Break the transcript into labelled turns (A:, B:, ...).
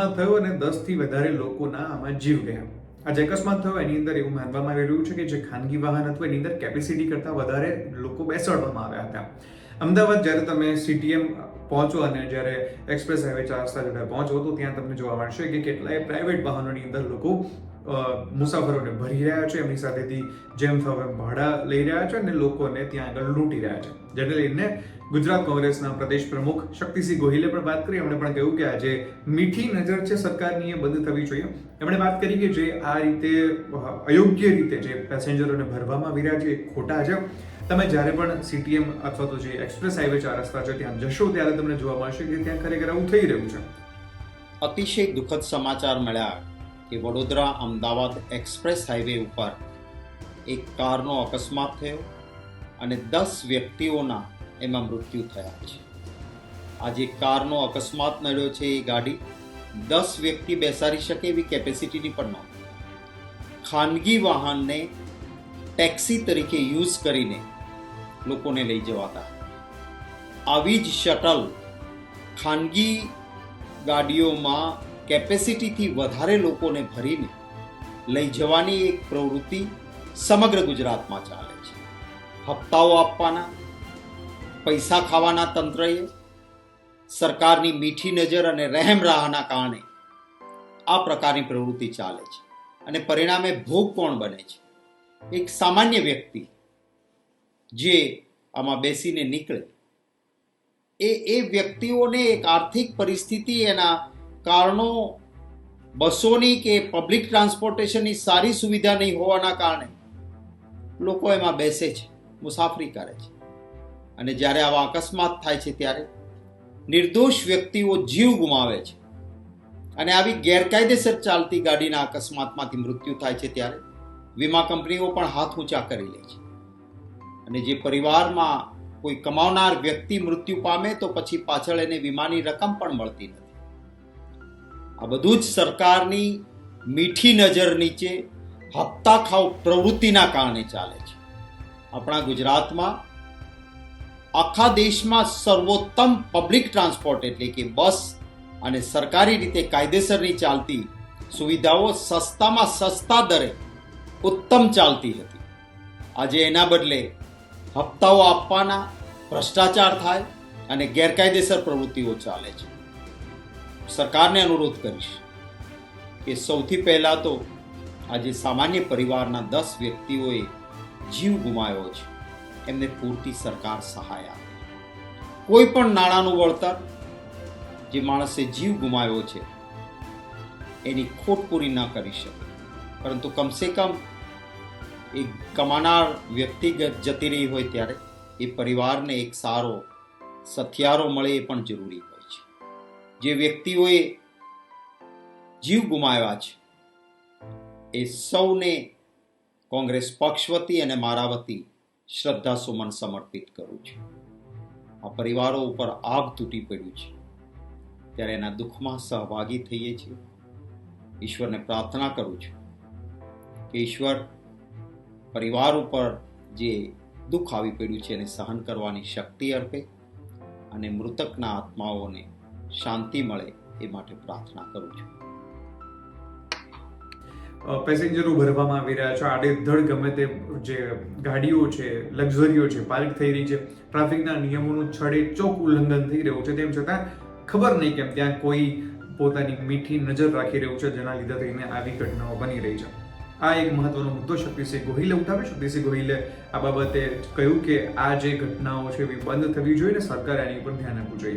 A: અકસ્માત થયો અને દસથી વધારે લોકોના આમાં જીવ ગયા. આ જે અકસ્માત થયો, એની અંદર એવું માનવામાં આવી રહ્યું છે કે જે ખાનગી વાહન હતું, એની અંદર કેપેસિટી કરતાં વધારે લોકો બેસાડવામાં આવ્યા હતા. અમદાવાદ જ્યારે તમે સીટીએમ પહોંચો અને જ્યારે એક્સપ્રેસ હાઈવે ચાર રસ્તા જોડે પહોંચો, તો ત્યાં તમને જોવા મળશે કે કેટલાય પ્રાઇવેટ વાહનોની અંદર લોકો મુસાફરોને ભરી રહ્યા છે, એમની સાથેથી જેમ થવા ભાડા લઈ રહ્યા છે અને લોકોને ત્યાં આગળ લૂંટી રહ્યા છે. જેને લઈને ગુજરાત કોંગ્રેસના પ્રદેશ પ્રમુખ શક્તિસિંહ ગોહિલે પણ વાત કરી. એમણે પણ કહ્યું કે આજે મીઠી નજર છે સરકારની, એ બંધ થવી જોઈએ. એમણે વાત કરી કે જે આ રીતે અયોગ્ય રીતે જે પેસેન્જરોને ભરવામાં આવી રહ્યા છે એ ખોટા છે. તમે જ્યારે પણ સીટીએમ અથવા તો જે એક્સપ્રેસ હાઈવે ચાર રસ્તા છે ત્યાં જશો, ત્યારે તમને જોવા મળશે કે ત્યાં ખરેખર આવું થઈ રહ્યું છે.
B: અતિશય દુઃખદ સમાચાર મળ્યા કે વડોદરા અમદાવાદ એક્સપ્રેસ હાઈવે ઉપર એક કારનો અકસ્માત થયો અને દસ વ્યક્તિઓના એમાં મૃત્યુ થયા છે. આજે કારનો અકસ્માત નડ્યો છે એ ગાડી દસ વ્યક્તિ બેસાડી શકે એવી કેપેસિટીની પણ નહોતી ખાનગી વાહનને ટેક્સી તરીકે યુઝ કરીને લોકોને લઈ જવાતા. આવી જ શટલ ખાનગી ગાડીઓમાં કેપેસિટીથી વધારે લોકોને ભરીને લઈ જવાની એક પ્રવૃત્તિ સમગ્ર ગુજરાતમાં ચાલે છે. હપ્તાઓ આપવાના પૈસા ખાવાના તંત્રએ સરકારની મીઠી નજર અને રહેમ રાહના કારણે આ પ્રકારની પ્રવૃત્તિ ચાલે છે. અને પરિણામે ભોગ કોણ બને છે? એક સામાન્ય વ્યક્તિ જે આમાં બેસીને નીકળે, એ એ વ્યક્તિઓને એક આર્થિક પરિસ્થિતિ એના કારણો બસોની કે પબ્લિક ટ્રાન્સપોર્ટેશનની સારી સુવિધા નહીં હોવાના કારણે લોકો એમાં બેસે છે, મુસાફરી કરે છે. અને જ્યારે આવા અકસ્માત થાય છે ત્યારે નિર્દોષ વ્યક્તિઓ જીવ ગુમાવે છે. અને આવી ગેરકાયદેસર ચાલતી ગાડીના અકસ્માતમાંથી મૃત્યુ થાય છે ત્યારે વીમા કંપનીઓ પણ હાથ ઊંચા કરી લે છે. અને જે પરિવારમાં કોઈ કમાવનાર વ્યક્તિ મૃત્યુ પામે તો પછી પાછળ એને વીમાની રકમ પણ મળતી નથી. આ બધું જ સરકારની મીઠી નજર નીચે હપ્તા ખાવ પ્રવૃત્તિના કારણે ચાલે છે. આપણા ગુજરાતમાં આખા દેશમાં સર્વોત્તમ પબ્લિક ટ્રાન્સપોર્ટ એટલે કે બસ અને સરકારી રીતે કાયદેસરની ચાલતી સુવિધાઓ સસ્તામાં સસ્તા દરે ઉત્તમ ચાલતી હતી. આજે એના બદલે હપ્તાઓ આપવાના ભ્રષ્ટાચાર થાય અને ગેરકાયદેસર પ્રવૃત્તિઓ ચાલે છે. સરકારને અનુરોધ કરીશ કે સૌથી પહેલાં તો આજે સામાન્ય પરિવારના દસ વ્યક્તિઓએ જીવ ગુમાવ્યો છે. એમને પૂરતી સરકાર સહાય આપે. કોઈ પણ નાણાંનું વળતર જે માણસે જીવ ગુમાવ્યો છે, એની ખોટ પૂરી ન કરી શકે. પરંતુ કમસે કમ એ કમાનાર વ્યક્તિગત જતી રહી હોય ત્યારે એ પરિવારને એક સારો સથિયારો મળે એ પણ જરૂરી હોય છે. જે વ્યક્તિઓએ જીવ ગુમાવ્યા છે, એ સૌને કોંગ્રેસ પક્ષ વતી અને મારા વતી શ્રદ્ધા સુમન સમર્પિત કરું છું. આ પરિવારો ઉપર આગ તૂટી પડ્યું છે. ત્યારે એના દુઃખમાં સહભાગી થઈએ છીએ. ઈશ્વરને પ્રાર્થના કરું છું કે ઈશ્વર પરિવાર ઉપર જે દુઃખ આવી પડ્યું છે એને સહન કરવાની શક્તિ અર્પે અને મૃતકના આત્માઓને શાંતિ મળે એ માટે પ્રાર્થના કરું છું.
A: પેસેન્જરો ભરવામાં આવી રહ્યા છે. આડેધડ ગમે તે જે ગાડીઓ છે, લક્ઝરીઓ છે, પાર્ક થઈ રહી છે. ટ્રાફિકના નિયમોનું છડે ચોક ઉલ્લંઘન થઈ રહ્યું છે. તેમ છતાં ખબર નહીં કેમ ત્યાં કોઈ પોતાની મીઠી નજર રાખી રહ્યું છે, જેના લીધે થઈને આવી ઘટનાઓ બની રહી છે. આ એક મહત્વનો મુદ્દો શક્તિસિંહ ગોહિલે ઉઠાવ્યો. શક્તિસિંહ ગોહિલે આ બાબતે કહ્યું કે આ જે ઘટનાઓ છે એવી બંધ થવી જોઈએ ને સરકારે આની ઉપર ધ્યાન આપવું જોઈએ.